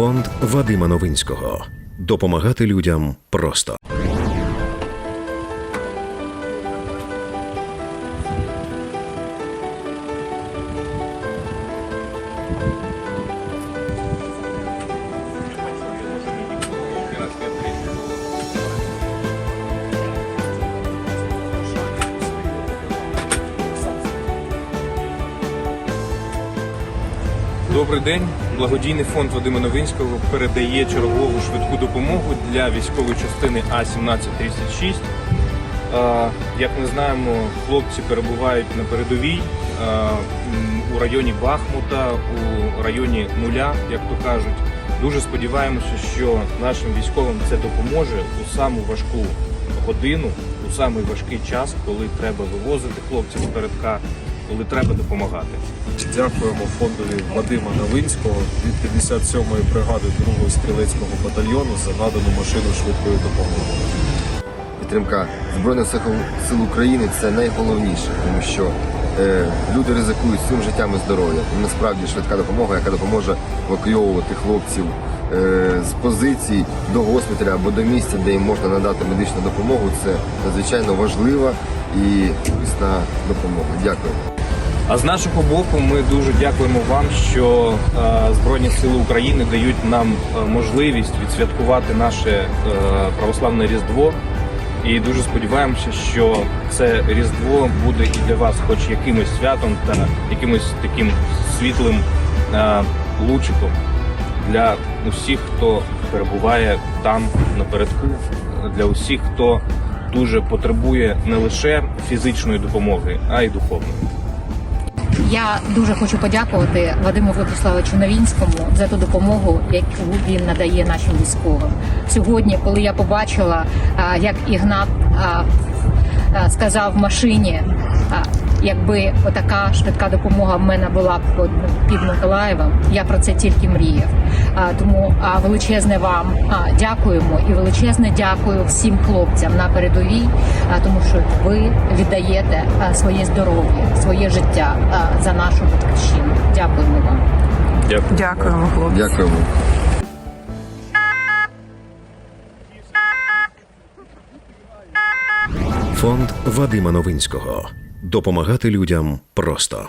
Фонд Вадима Новинського. Допомагати людям просто. Добрий день. Благодійний фонд Вадима Новинського передає чергову швидку допомогу для військової частини А-1736. Е, Як ми знаємо, хлопці перебувають на передовій у районі Бахмута, у районі нуля, як то кажуть. Дуже сподіваємося, що нашим військовим це допоможе у саму важку годину, у самий важкий час, коли треба вивозити хлопців з передка, коли треба допомагати. Дякуємо фондові Вадима Новинського від 57-ї бригади 2-го стрілецького батальйону за надану машину швидкої допомоги. Підтримка Збройних Сил України це найголовніше, тому що е, люди ризикують своїм життям і здоров'ям. Насправді швидка допомога, яка допоможе евакуйовувати хлопців е, з позицій до госпіталя або до місця, де їм можна надати медичну допомогу, це надзвичайно важлива і корисна допомога. Дякую. А з нашого боку, ми дуже дякуємо вам, що е, Збройні Сили України дають нам е, можливість відсвяткувати наше е, православне Різдво. І дуже сподіваємося, що це Різдво буде і для вас, хоч якимось святом та якимось таким світлим лучиком для усіх, хто перебуває там напередку, для усіх, хто дуже потребує не лише фізичної допомоги, а й духовної. Я дуже хочу подякувати Вадиму Владиславовичу Новінському за ту допомогу, яку він надає нашим військовим. Сьогодні, коли я побачила, як Ігнат сказав машині, якби отака швидка допомога в мене була б під- під Миколаєвом, я про це тільки мріяв. А, Тому а, величезне вам а, дякуємо і величезне дякую всім хлопцям на передовій, а, тому що ви віддаєте а, своє здоров'я, своє життя а, за нашу батьківщину. Дякуємо вам. Дякую. Дякуємо, хлопці. Дякуємо. Фонд Вадима Новинського. Допомагати людям просто.